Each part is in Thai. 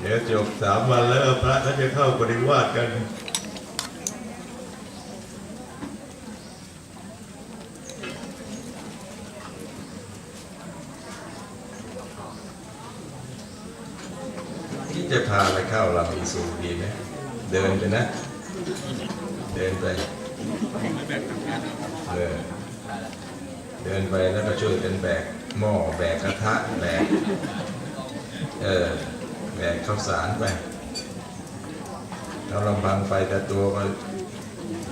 เดี๋ยวจบสามวันแล้วพระก็จะเข้าปริวาสกัน ที่จะพาไปเข้าลำอีสูดีไหมเดินไปนะ เดินไปเออเดินไปแล้วก็ช่วยกันแบกหม้อแบกกระทะแบกเออ แบกข้าวสารไปเราลำพังไปแต่ตัวก็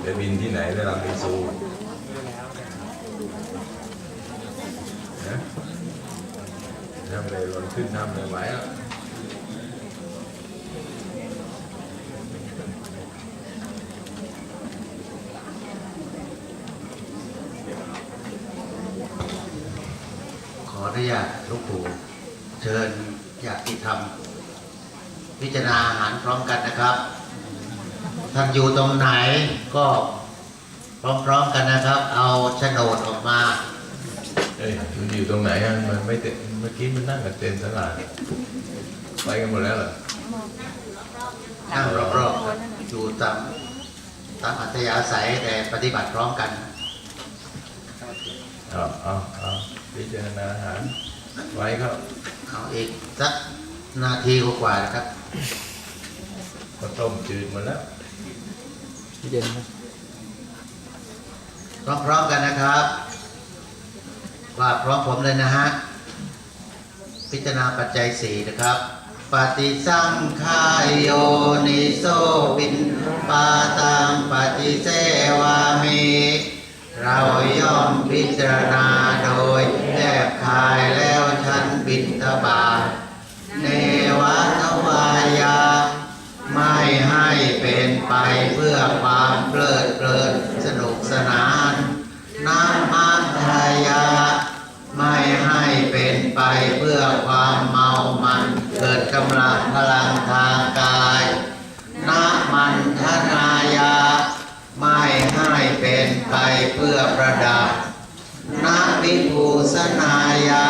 จะบินที่ไหนได้ลำอีสูนะทำเลยลนขึ้นทำเลยไหวอะขออนุญาตลูกปู่เชิญญาติธรรม พิจารณาอาหารพร้อมกันนะครับ ท่านอยู่ตรงไหนก็พร้อมๆกันนะครับ เอาโฉนดออกมา เอ้ยมันอยู่ตรงไหนอะมันไม่เต็มเมื่อกี้มันนั่งกันเต็มตลาดไปกันหมดแล้วเหรอนั่งรอบๆครับอยู่ตามตามอัธยาศัยแต่ปฏิบัติพร้อมกันเอาเอาเอาพิจารณาอาหารไว้ครับเอาอีกสักนาทีกว่าๆนะครับ ก็ต้มจืดหมดแล้วเย็นนะพร้อมๆกันนะครับว่าพร้อมผมเลยนะฮะ พิจารณาปัจจัยสี่นะครับ ปฏิสังขายโยนิโสปินปาตังปฏิเสวามิเราย่อมพิจารณาโดยแยบคายแล้วฉันบินทบาทเน ให้เป็นไปเพื่อความเพลิดเพลินสนุกสนานน้ำมันทายาไม่ให้เป็นไปเพื่อความเมามันเกิดกำลังพลังทางกายน้ำมันทนายาไม่ให้เป็นไปเพื่อประดับนาวิภูสนายา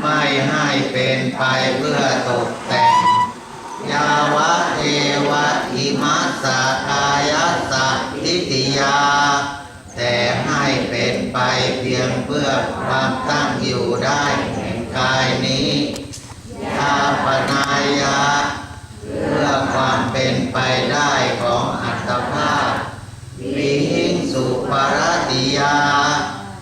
ไม่ให้เป็นไปเพื่อตกแต่งยาวะเทวะ สะกายสสะทิติยา แต่ให้เป็นไปเพียงเพื่อความตั้งอยู่ได้แห่งกายนี้ยาปนายาเพื่อความเป็นไปได้ของอัตภาพวิหิงสุปรติยา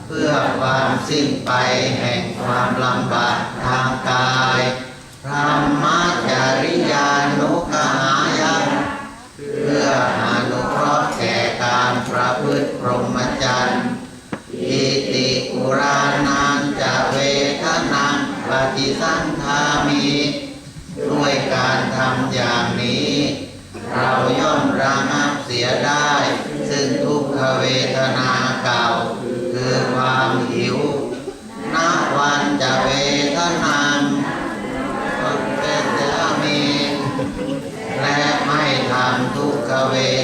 เพื่อความสิ้นไปแห่งความลำบากทางกาย จรรย์อิติอุรานันจะเวทนังปฏิสันทามิด้วยการทำอย่างนี้ เราย่อมระงับเสียได้ ซึ่งทุกขเวทนาเก่า คือความหิวนาวันจะเวทนานเป็นเดมีและไม่ทำทุกขเวท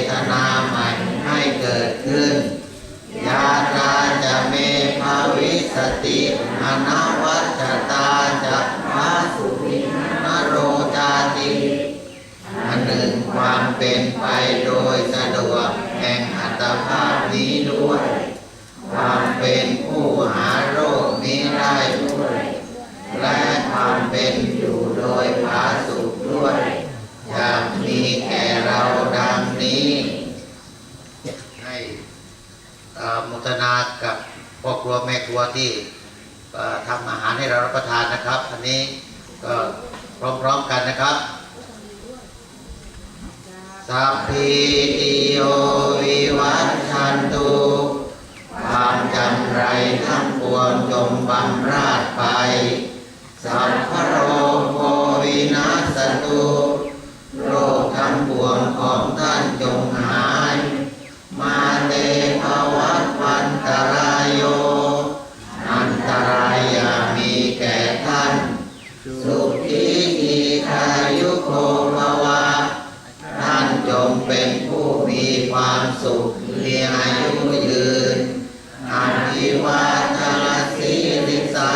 สติอนา ครัวแม่ครัวที่เอ่อทำอาหารให้เรารับประทานนะครับ อันนี้ก็พร้อมๆกันนะครับสัพพิติโยวิวัชชันตุความจำไรทั้งปวงจงบำราดไปสัพพโรโควินาสตุโรคทั้งปวงของท่านจงหาย มาเตภวัตวันตราย ท่านสุขีทีทายุโกภวะท่านจงเป็นผู้มีความสุขมีอายุยืนอาภิวาทนาสีลิสา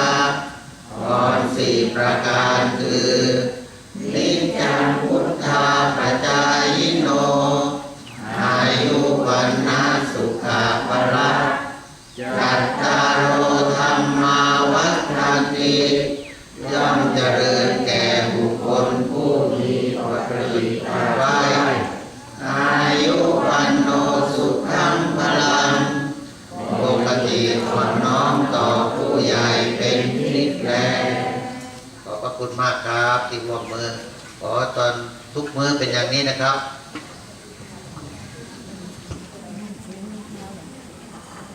พรสี่ประการคือ อเป็นอย่างนี้นะครับ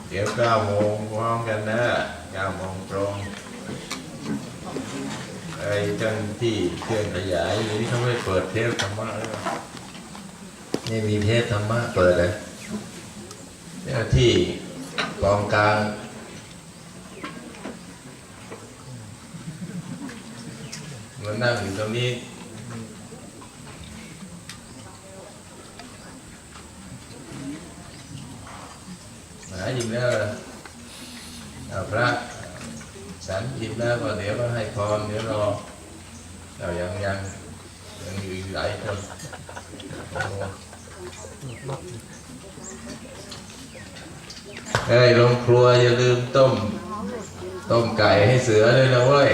เดี๋ยวเก้าโมงพร้อมกันนะเก้าโมงตรงไอ้เจ้าที่เครื่องขยายอยู่นี่เขาไม่เปิดเทปธรรมะหรือเปล่านี่มีเทปธรรมะเปิดเลยเจ้าที่กองกลางมานั่งอยู่ตรงนี้ หาหยิบแล้วเหรอเอาพระฉันหยิบแล้วก็เดี๋ยวก็ให้พรเดี๋ยวรอเรายังยังยังอยู่อีกหลายคนโอ้โหเฮ้ยลงครัวอย่าลืมต้ม ต้มไก่ให้เสือด้วยนะเว้ย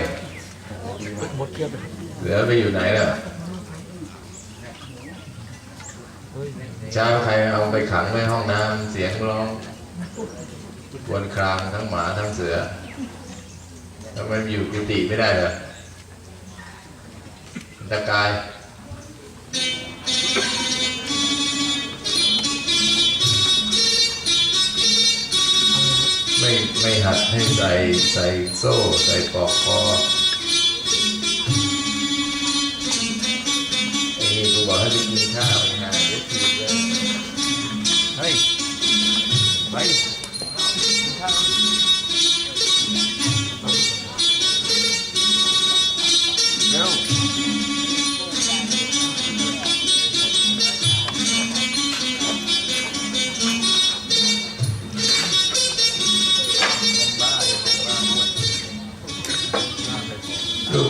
เสือไปอยู่ไหนล้วเฮ้ยเช้าใครเอาไปขังไว้ห้องน้ำเสียงร้อง ควนครางทั้งหมาทั้งเสือทำไมอยู่กุฏิไม่ได้เหรอตะกายไม่ไม่หัดให้ใส่ใส่โซ่ ใส่ปลอกคอ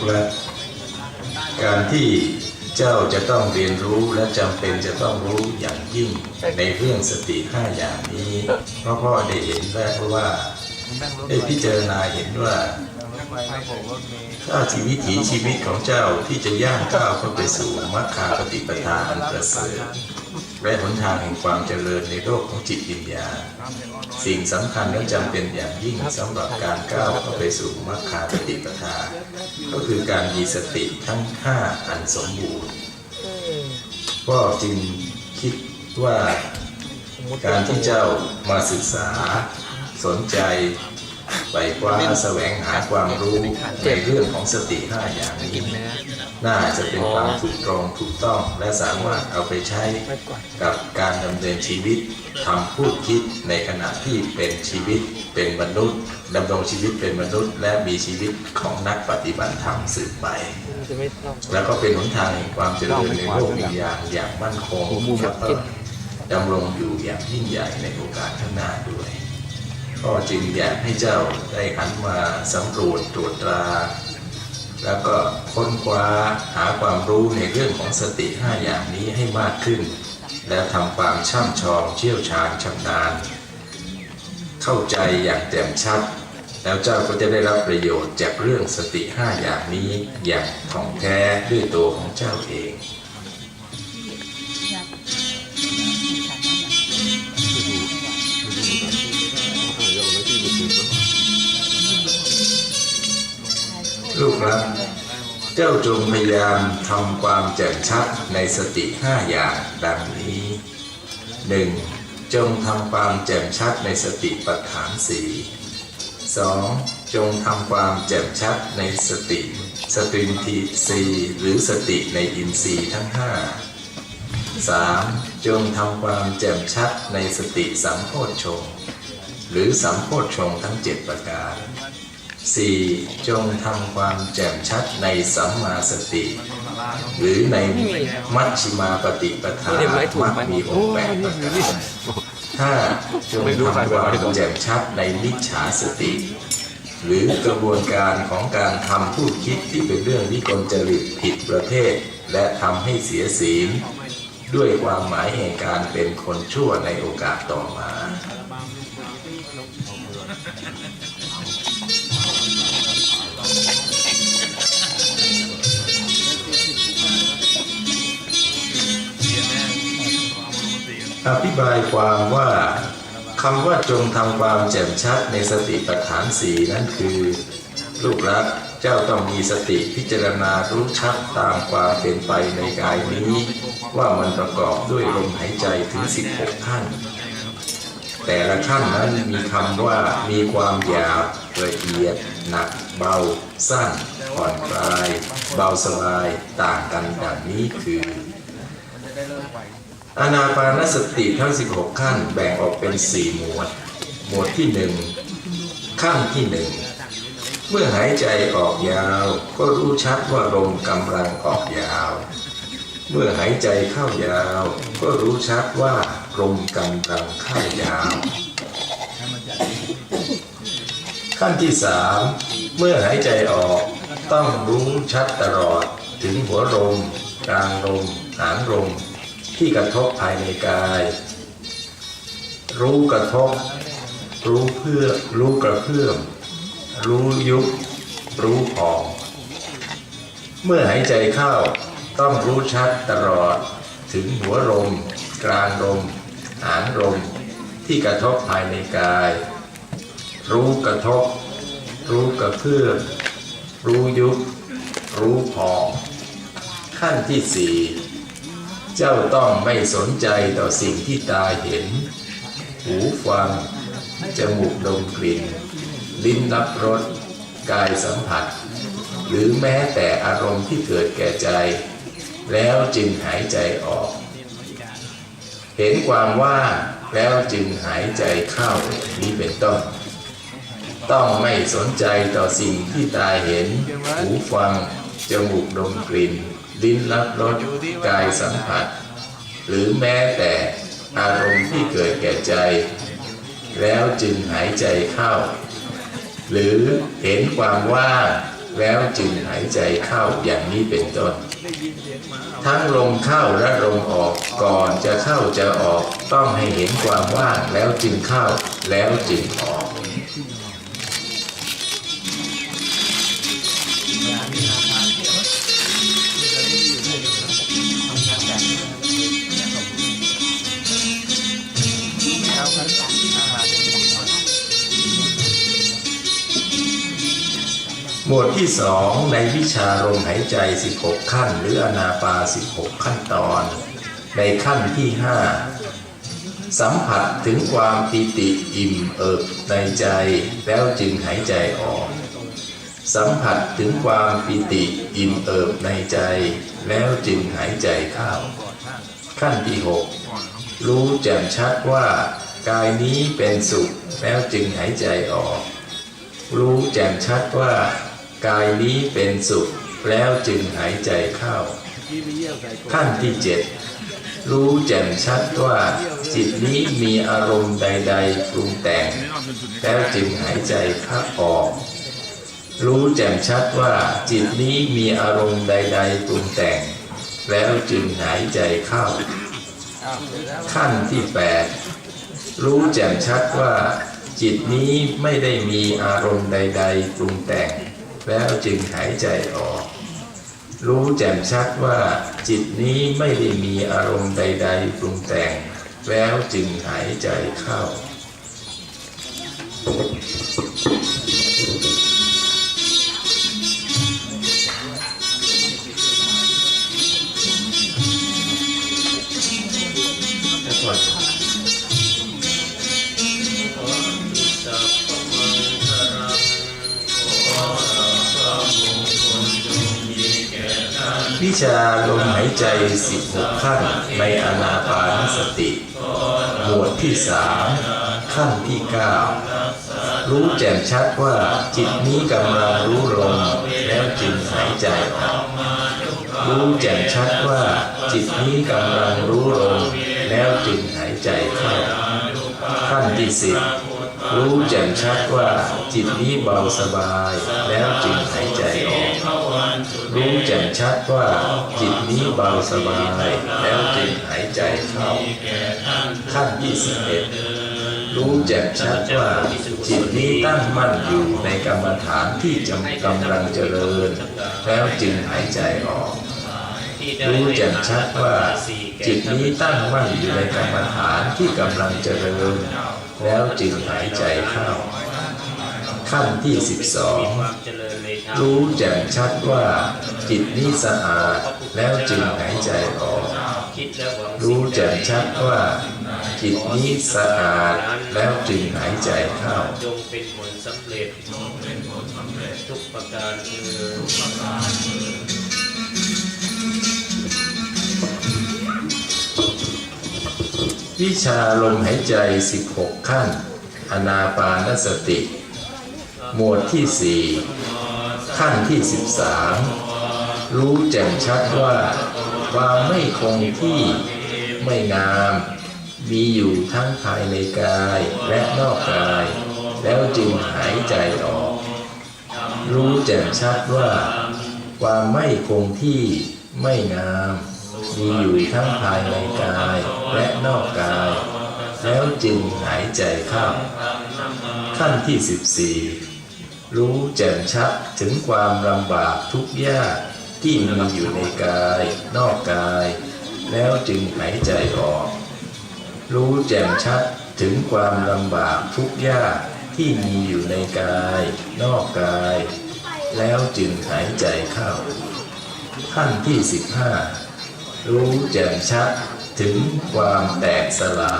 ลูกละการที่เจ้าจะต้องเรียนรู้และจำเป็นจะต้องรู้อย่างยิ่งในเรื่องสติห้าอย่างนี้เพราะพ่อได้เห็นแรกว่าได้พิจารณาเห็นว่าถ้าชีวิตถีชีวิตของเจ้าที่จะย่างก้าวเข้าไปสู่มรรคาปฏิปทาอันประเสริฐ และหนทางแห่งความเจริญในโลกของจิตวิญญาณสิ่งสำคัญและจำเป็นอย่างยิ่งสำหรับการก้าวเข้าไปสู่มรรคาปฏิปทา ก็คือการมีสติทั้งห้าอันสมบูรณ์ก็จึงคิดว่าการที่เจ้ามาศึกษาสนใจไปคว้าแสวงหาความรู้ในเรื่องของสติห้าอย่างนี้ น่าจะเป็นความถูกตรงถูกต้องและสามารถเอาไปใช้กับการดำเนินชีวิตทำพูดคิดในขณะที่เป็นชีวิตเป็นมนุษย์ดำรงชีวิตเป็นมนุษย์ และมีชีวิตของนักปฏิบัติธรรมสืบไป แล้วก็เป็นหนทางแห่งความเจริญในโลกวิญญาณอย่างมั่นคงแล้วก็ดำรงอยู่อย่างยิ่งใหญ่ในโอกาสข้างหน้าด้วยก็จึงอยากให้เจ้าได้หันมาสำรวจตรวจตรา แล้วก็ค้นคว้าหาความรู้ในเรื่องของสติห้าอย่างนี้ให้มากขึ้น แล้วทำความช่ำชองเชี่ยวชาญชำนาญ เข้าใจอย่างแจ่มชัด แล้วเจ้าก็จะได้รับประโยชน์จากเรื่องสติห้าอย่างนี้อย่างถ่องแท้ด้วยตัวของเจ้าเอง รัก เจ้าจงพยายามทำความแจ่มชัดในสติห้าอย่างดังนี้หนึ่งจงทำความแจ่มชัดในสติปัฏฐานสี่สองจงทำความแจ่มชัดในสติ สตินทีสีหรือสติในอินทรีย์ทั้งห้าสามจงทำความแจ่มชัดในสติสัมโพชฌงค์หรือสัมโพชฌงค์ทั้งเจ็ดประการ สี่จงทำความแจ่มชัดในสัมมาสติ หรือในมัชฌิมาปฏิปทาไม่ได้ไม้ถูกมัไหมมีองค์แปดประการห้าจงทำความแจ่มชัดในมิจฉาสติ หรือกระบวนการของการทำพูดคิดที่เป็นเรื่องวิกลจริตผิดประเภทและทำให้เสียศีลด้วยความหมายแห่งการเป็นคนชั่วในโอกาสต่อมา อธิบายความว่าคำว่าจงทำความแจ่มชัดในสติปัฏฐานสีนั้นคือ ลูกรักเจ้าต้องมีสติพิจารณารู้ชัดตามความเป็นไปในกายนี้ ว่ามันประกอบด้วยลมหายใจถึง 16ขั้นแต่ละขั้นนั้นมีคำว่ามีความหยาบละเอียด หนัก เบา สั้นผ่อนคลาย เบาสบายต่างกันดังนี้คือ อานาปานสติทั้ง 16 ขั้นแบ่งออกเป็น 4 หมวด หมวดที่ 1 ขั้นที่ 1 เมื่อหายใจออกยาว ก็รู้ชัดว่าลมกำลังออกยาว เมื่อหายใจเข้ายาว ก็รู้ชัดว่าลมกำลังเข้ายาว ขั้นที่สามเมื่อหายใจออกต้องรู้ชัดตลอดถึงหัวลมกลางลมหางลม ที่กระทบภายในกาย รู้กระทบ รู้เพื่อรู้กระเพื่อมรู้ยุบรู้พอง เมื่อหายใจเข้าต้องรู้ชัดตลอดถึงหัวลมกลางลมหางลมที่กระทบภายในกาย รู้กระทบ รู้กระเพื่อมรู้ยุบรู้พอง ขั้นที่สี่ เจ้าต้องไม่สนใจต่อสิ่งที่ตาเห็น หูฟัง จมูกดมกลิ่น ลิ้นรับรส กายสัมผัส หรือแม้แต่อารมณ์ที่เกิดแก่ใจ แล้วจึงหายใจออก เห็นความว่างแล้วจึงหายใจเข้านี้เป็นต้น ต้องไม่สนใจต่อสิ่งที่ตาเห็น หูฟัง จมูกดมกลิ่น ลิ้นรับรสกายสัมผัส หรือแม้แต่อารมณ์ที่เกิดแก่ใจ แล้วจึงหายใจเข้า หรือเห็นความว่างแล้วจึงหายใจเข้าอย่างนี้เป็นต้น ทั้งลมเข้าและลมออกก่อนจะเข้าจะออกต้องให้เห็นความว่างแล้วจึงเข้าแล้วจึงออก หมวดที่สองในวิชาลมหายใจ 16 ขั้น หรืออนาปา 16 ขั้นตอน ในขั้นที่ 5 สัมผัสถึงความปิติอิ่มเอิบในใจแล้วจึงหายใจออก สัมผัสถึงความปิติอิ่มเอิบในใจแล้วจึงหายใจเข้า ขั้นที่ 6 รู้แจ่มชัดว่ากายนี้เป็นสุขแล้วจึงหายใจออก รู้แจ่มชัดว่า กายนี้เป็นสุขแล้วจึงหายใจเข้า ขั้นที่เจ็ดรู้แจ่มชัดว่าจิตนี้มีอารมณ์ใด ๆ ปรุงแต่ง แล้วจึงหายใจเข้าออก รู้แจ่มชัดว่าจิตนี้มีอารมณ์ใด ๆ ปรุงแต่ง แล้วจึงหายใจเข้า ขั้นที่แปดรู้แจ่มชัดว่าจิตนี้ไม่ได้มีอารมณ์ใด ๆ ปรุงแต่ง แล้วจึงหายใจออก รู้แจ่มชัดว่าจิตนี้ไม่ได้มีอารมณ์ใด ๆ ปรุงแต่ง แล้วจึงหายใจเข้าายใจ16ขั้นในอนาปานสติ หมวดที่สามขั้นที่9รู้แจ่มชัดว่าจิตนี้กำลังรู้ลมแล้วจึงหายใจออกรู้แจ่มชัดว่าจิตนี้กำลังรู้ลมแล้วจึงหายใจเข้าขั้นที่สิบรู้แจ่มชัดว่าจิตนี้เบาสบายแล้วจึงหายใจออก รู้แจ่มชัดว่าจิตนี้เบาสบาย แล้วจึงหายใจเข้า ขั้นที่สิบเอ็ดรู้แจ่มชัดว่าจิตนี้ตั้งมั่นอยู่ในกรรมฐานที่จำกำลังเจริญ แล้วจึงหายใจออกรู้แจ่มชัดว่าจิตนี้ตั้งมั่นอยู่ในกรรมฐานที่กำลังเจริญ แล้วจึงหายใจเข้า ขั้นที่ความเจริญในธรรม12 รู้แจ่มชัดว่าจิตนี้สะอาดแล้วจึงหายใจออกคิดและหวังรู้แจ่มชัดว่าจิตนี้สะอาดแล้วจึงหายใจเข้าจงเป็นผลสำเร็จทุกประการคือวิชาลมหายใจ 16 ขั้น อนาปานสติ หมวดที่4ขั้นที่13รู้แจ่มชัดว่าความไม่คงที่ไม่งาม มีอยู่ทั้งภายในกายและนอกกาย แล้วจึงหายใจออก รู้แจ่มชัดว่า ความไม่คงที่ไม่งาม มีอยู่ทั้งภายในกายและนอกกาย แล้วจึงหายใจเข้าขั้นที่ 14 รู้แจ่มชัดถึงความลำบากทุกยากที่มีอยู่ในกาย นอกกาย แล้วจึงหายใจออก รู้แจ่มชัดถึงความลำบากทุกยากที่มีอยู่ในกาย นอกกาย แล้วจึงหายใจเข้าขั้นที่ 15 รู้แจ่มชัดถึงความแตกสลาย